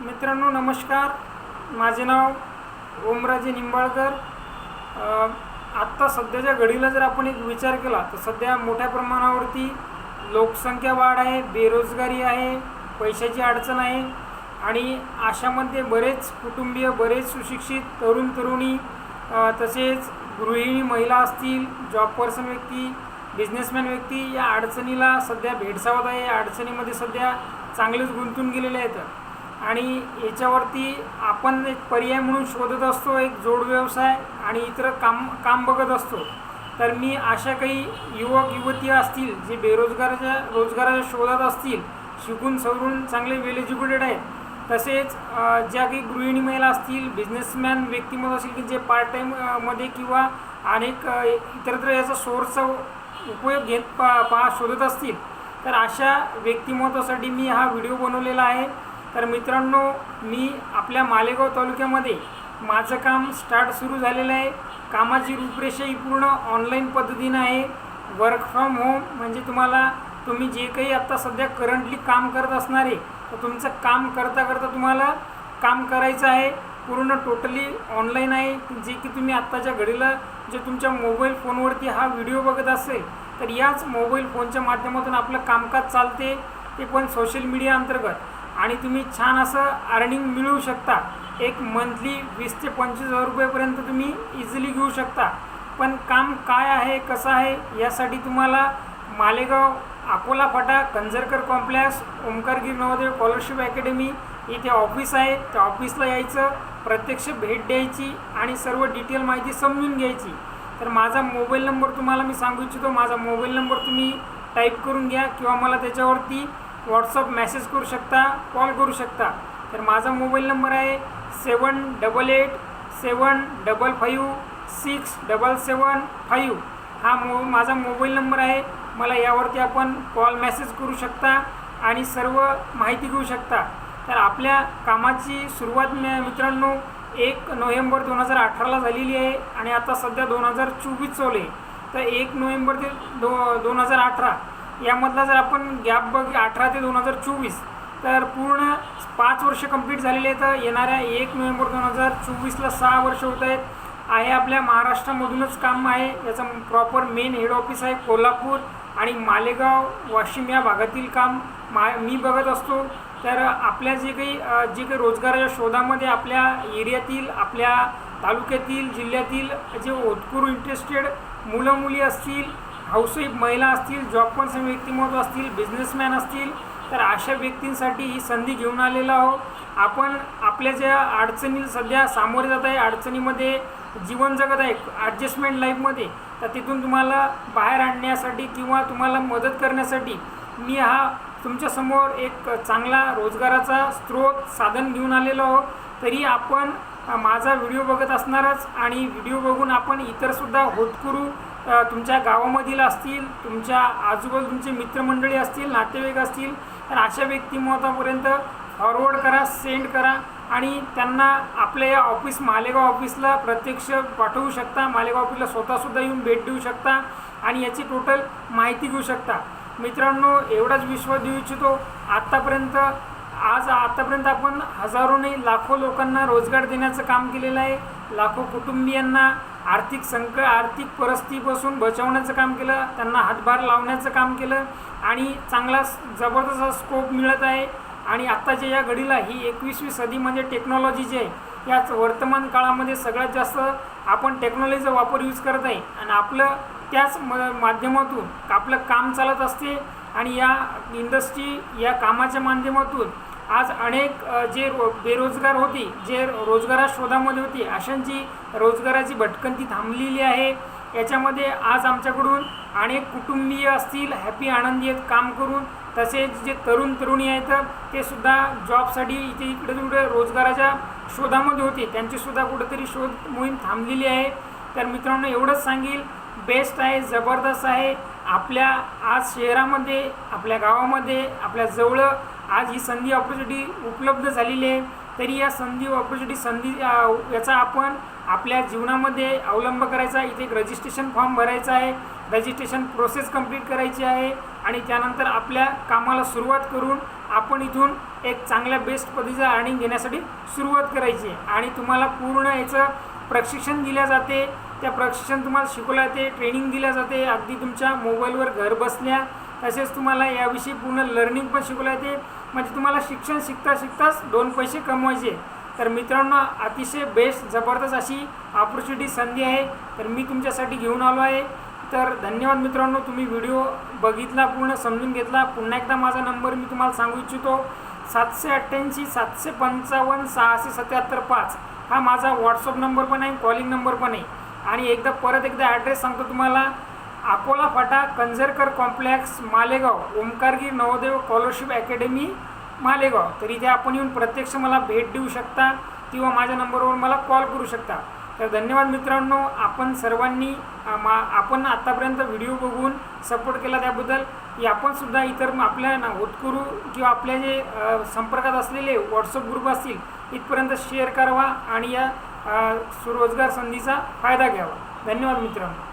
मित्रांनो नमस्कार. माझे नाव ओमराजे निंबाळकर. आत्ता सध्याच्या घडीला जर आपण एक विचार केला तर सध्या मोठ्या प्रमाणावरती लोकसंख्या वाढ आहे बेरोजगारी आहे पैशाची अडचण आहे आणि अशामध्ये बरेच कुटुंबीय बरेच सुशिक्षित तरुण तरुणी तसेच गृहिणी महिला असतील जॉब पर्सन व्यक्ती बिझनेसमॅन व्यक्ती या अडचणीला सध्या भेडसावत आहे. या अडचणीमध्ये सध्या चांगलेच गुंतून गेलेले आहेत. आणि याच्यावरती आपण एक पर्याय म्हणून शोधत असतो एक जोड व्यवसाय आणि इतर काम काम बघत असतो. तर मी अशा काही युवक युवती असतील जे बेरोजगाराच्या रोजगाराच्या शोधात असतील शिकून सवरून चांगले वेल एज्युकेटेड आहेत तसेच ज्या काही गृहिणी महिला असतील बिझनेसमॅन व्यक्तिमत्व असेल की जे पार्ट टाईममध्ये किंवा अनेक इतरत्र याचा सोर्सचा उपयोग घेत पा पहा शोधत असतील तर अशा व्यक्तिमत्वासाठी मी हा व्हिडिओ बनवलेला आहे. तर मित्रांनो मी आपल्या मालेगाव तालुक्यामध्ये माझं काम स्टार्ट सुरू झालेलं आहे. कामाची रूपरेषा ही पूर्ण ऑनलाईन पद्धतीनं आहे. वर्क फ्रॉम होम म्हणजे तुम्हाला तुम्ही जे काही आत्ता सध्या करंटली काम करत असणार आहे तर तुमचं काम करता करता तुम्हाला काम करायचं आहे. पूर्ण टोटली ऑनलाईन आहे. जे की तुम्ही आत्ताच्या घडीला जे तुमच्या मोबाईल फोनवरती हा व्हिडिओ बघत असेल तर याच मोबाईल फोनच्या माध्यमातून आपलं कामकाज चालते. ते पण सोशल मीडिया अंतर्गत. आणि तुम्ही छान असं अर्निंग मिळवू शकता. एक मंथली वीस ते पंचवीस हजार रुपयेपर्यंत तुम्ही इझिली घेऊ शकता. पण काम काय आहे कसं आहे यासाठी तुम्हाला मालेगाव अकोला फाटा Kanzarkar complex Omkargir Navodaya scholarship academy इथे ऑफिस आहे. त्या ऑफिसला यायचं प्रत्यक्ष भेट द्यायची आणि सर्व डिटेल माहिती समजून घ्यायची. तर माझा मोबाईल नंबर तुम्हाला मी सांगू इच्छितो. माझा मोबाईल नंबर तुम्ही टाईप करून घ्या किंवा मला त्याच्यावरती व्हॉट्सअप मेसेज करू शकता कॉल करू शकता. तर माझा मोबाईल नंबर आहे seven double eight seven double five six double seven five हा मो माझा मोबाईल नंबर आहे. मला यावरती आपण कॉल मेसेज करू शकता आणि सर्व माहिती घेऊ शकता. तर आपल्या कामाची सुरुवात मित्रांनो एक नोव्हेंबर दोन हजार अठराला झालेली आहे आणि आता सध्या दोन हजार चोवीस चालू आहे. तर एक नोव्हेंबर ते दो दोन हजार अठरा यामधला जर आपण गॅप बघ अठरा ते दोन हजार चोवीस तर पूर्ण पाच वर्ष कंप्लीट झालेले आहेत. तर येणाऱ्या एक नोव्हेंबर दोन हजार चोवीसला सहा वर्ष होत आहेत. आहे आपल्या महाराष्ट्रामधूनच काम आहे. याचं प्रॉपर मेन हेड ऑफिस आहे कोल्हापूर आणि मालेगाव वाशिम या भागातील काम मा मी बघत असतो. तर आपल्या जे काही जे काही रोजगाराच्या शोधामध्ये आपल्या एरियातील आपल्या तालुक्यातील जिल्ह्यातील जे होतकरू इंटरेस्टेड मुलं मुली असतील हाऊसवाईफ महिला असतील जॉब पर्सन व्यक्तिमत्व असतील बिझनेसमॅन असतील तर अशा व्यक्तींसाठी ही संधी घेऊन आलेलो आहो आपण आपल्या ज्या अडचणी सध्या सामोरे जात आहे अडचणीमध्ये जीवन जगत आहे ॲडजस्टमेंट लाईफमध्ये तर तिथून तुम्हाला बाहेर आणण्यासाठी किंवा तुम्हाला मदत करण्यासाठी मी हा तुमच्यासमोर एक चांगला रोजगाराचा स्रोत साधन घेऊन आलेलो आहो तरी आपण माझा व्हिडिओ बघत असणारच आणि व्हिडिओ बघून आपण इतरसुद्धा होतकरू तुमच्या गावामधील असतील तुमच्या आजूबाजू तुमचे मित्रमंडळी असतील नातेवाईक असतील तर अशा व्यक्तिमत्वापर्यंत फॉरवर्ड करा सेंड करा आणि त्यांना आपल्या या ऑफिस मालेगाव ऑफिसला प्रत्यक्ष पाठवू शकता. मालेगाव ऑफिसला स्वतःसुद्धा येऊन भेट देऊ शकता आणि याची टोटल माहिती घेऊ शकता. मित्रांनो एवढाच विश्वास देऊ इच्छितो. आत्तापर्यंत आज आत्तापर्यंत आपण हजारो नाही लाखो लोकांना रोजगार देण्याचं काम केलेलं आहे. लाखो कुटुंबियांना आर्थिक संक आर्थिक परिस्थितीपासून बचावण्याचं काम केलं त्यांना हातभार लावण्याचं काम केलं आणि चांगला जबरदस्त स्कोप मिळत आहे. आणि आत्ताच्या या घडीला ही एकवीसवी सदी म्हणजे टेक्नॉलॉजी जी आहे याच वर्तमान काळामध्ये सगळ्यात जास्त आपण टेक्नॉलॉजीचा वापर यूज करत आहे. आणि आपलं त्याच म माध्यमातून आपलं काम चालत असते. आणि या इंडस्ट्री या कामाच्या माध्यमातून आज अनेक जे रो बेरोजगार होती जे रोजगारा शोधामध्ये होती अशांची रोजगाराची भटकंती थांबलेली आहे. याच्यामध्ये आज आमच्याकडून अनेक कुटुंबीय असतील हॅपी आनंदी आहेत काम करून. तसेच जे तरुण तरुणी आहेत ते सुद्धा जॉबसाठी इथे इकडे तिकडे रोजगाराच्या शोधामध्ये होते. त्यांचीसुद्धा कुठेतरी शोध मोहीम थांबलेली आहे. तर मित्रांनो एवढंच सांगेल. बेस्ट आहे जबरदस्त आहे. आपल्या आज शहरामध्ये आपल्या गावामध्ये आपल्या जवळ आज ही संधी ऑपॉर्च्युनिटी उपलब्ध झालेली आहे. तरी या संधी ऑपॉर्च्युनिटी संधी याचा आपण आपल्या जीवनामध्ये अवलंब करायचा इथे एक रजिस्ट्रेशन फॉर्म भरायचा आहे. रजिस्ट्रेशन प्रोसेस कंप्लीट करायची आहे आणि त्यानंतर आपल्या कामाला सुरुवात करून आपण इथून एक चांगल्या बेस्ट पद्धतीचा अर्निंग घेण्यासाठी सुरुवात करायची आहे. आणि तुम्हाला पूर्ण याचं प्रशिक्षण दिल्या जाते. त्या प्रशिक्षण तुम्हाला शिकवल्या जाते ट्रेनिंग दिल्या जाते अगदी तुमच्या मोबाईलवर घर बसल्या. तसेच तुम्हाला याविषयी पूर्ण लर्निंग पण शिकवल्या जाते. म्हणजे तुम्हाला शिक्षण शिकता शिकताच दोन पैसे कमवायचे. तर मित्रांनो अतिशय बेस्ट जबरदस्त अशी ऑपॉर्च्युनिटी संधी आहे. तर मी तुमच्यासाठी घेऊन आलो आहे. तर धन्यवाद मित्रांनो तुम्ही व्हिडिओ बघितला पूर्ण समजून घेतला. पुन्हा एकदा माझा नंबर मी तुम्हाला सांगू इच्छितो. सातशे अठ्ठ्याऐंशी सातशे पंचावन्न सहाशे सत्याहत्तर पाच. हा माझा व्हॉट्सअप नंबर पण आहे कॉलिंग नंबर पण आहे. आणि एकदा परत एकदा ॲड्रेस सांगतो तुम्हाला. अकोला फाटा Kanzarkar complex Malegaon Omkargir Navodaya scholarship academy Malegaon. तर इथे आपण येऊन प्रत्यक्ष मला भेट देऊ शकता किंवा माझ्या नंबरवर मला कॉल करू शकता. तर धन्यवाद मित्रांनो. आपण सर्वांनी मा आपण आत्तापर्यंत व्हिडिओ बघून सपोर्ट केला त्याबद्दल. की आपणसुद्धा इतर आपल्या ना होतकरू किंवा आपल्या जे संपर्कात असलेले व्हॉट्सअप ग्रुप असतील इथपर्यंत शेअर करावा आणि या स्वरोजगार संधीचा फायदा घ्यावा. धन्यवाद मित्रांनो.